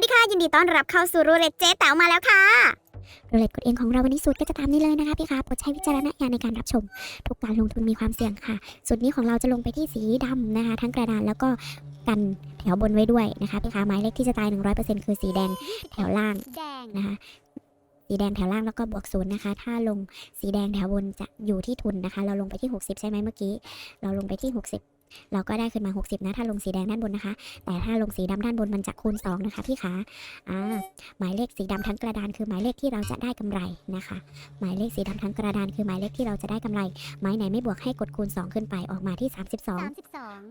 วัสดีค่ะ ยินดีต้อนรับเข้าสู่รูเล็ตเจ๊แต๋วมาแล้วค่ะ รูเล็ตกดเองของเราวันนี้สูตรก็จะตามนี้เลยนะคะพี่คะโปรดใช้วิจารณญาณในการรับชม ทุกการลงทุนมีความเสี่ยงค่ะ สูตรนี้ของเราจะลงไปที่สีดำนะคะ ทั้งกระดานแล้วก็กันแถวบนไว้ด้วยนะคะพี่คะหมายเลขที่จะตาย 100%คือสีแดงแถวล่างแดงนะคะสีแดงแถวล่างแล้วก็บวกศูนย์นะคะ ถ้าลงสีแดงแถวบนจะอยู่ที่ทุนนะคะ เราลงไปที่ 60 ใช่ไหมเมื่อกี้ เราลงไปที่ 60 เราก็ได้ขึ้นมา 60 นะ ถ้าลงสีแดงด้านบนนะคะ แต่ถ้าลงสีดำด้านบนมันจะคูณ 2 นะคะพี่ขาอ่าหมายเลขสีดำทั้งกระดานคือหมายเลขที่เราจะได้กำไรนะคะ หมายเลขสีดำทั้งกระดานคือหมายเลขที่เราจะได้กำไร หมายไหนไม่บวกให้กดคูณ 2 ขึ้นไปออกมาที่ 32สามสิบสอง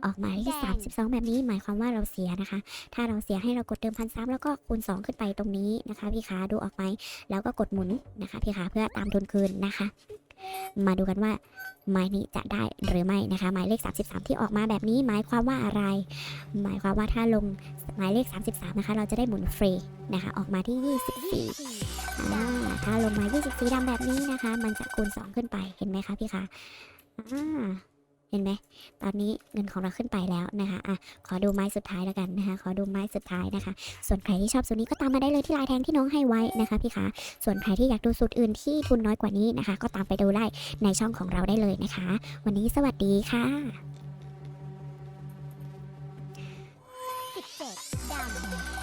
ออกมาที่แดง32 แบบนี้หมายความว่าเราเสียนะคะ ถ้าเราเสียให้เรากดเติมพันซ้ำแล้วก็คูณ 2 ขึ้นไปตรงนี้นะคะพี่ขาดูออกไหมแล้วก็กดหมุนนะคะพี่ขาเพื่อตามทุนคืนนะคะ มาดูกันว่า ไม้นี้จะได้หรือไม่นะคะ หมายเลข 33 ที่ออกมาแบบนี้หมายความว่าอะไร หมายความว่าถ้าลงหมายเลข 33 นะคะ เราจะได้หมุนฟรีนะคะ ออกมาที่ 24อ่ถ้าลงมา 24ดำแบบนี้นะคะ มันจะคูณ 2 ขึ้นไปเห็นไหมคะพี่คะ เห็นไหมตอนนี้เงินของเราขึ้นไปแล้วนะคะอะขอดูไม้สุดท้ายแล้วกันนะคะ ขอดูไม้สุดท้ายนะคะ ส่วนใครที่ชอบสูตรนี้ก็ตามมาได้เลยที่ลายแทงที่น้องให้ไว้นะคะพี่คะส่วนใครที่อยากดูสูตรอื่นที่ทุนน้อยกว่านี้นะคะ ก็ตามไปดูได้ในช่องของเราได้เลยนะคะ วันนี้สวัสดีค่ะดำ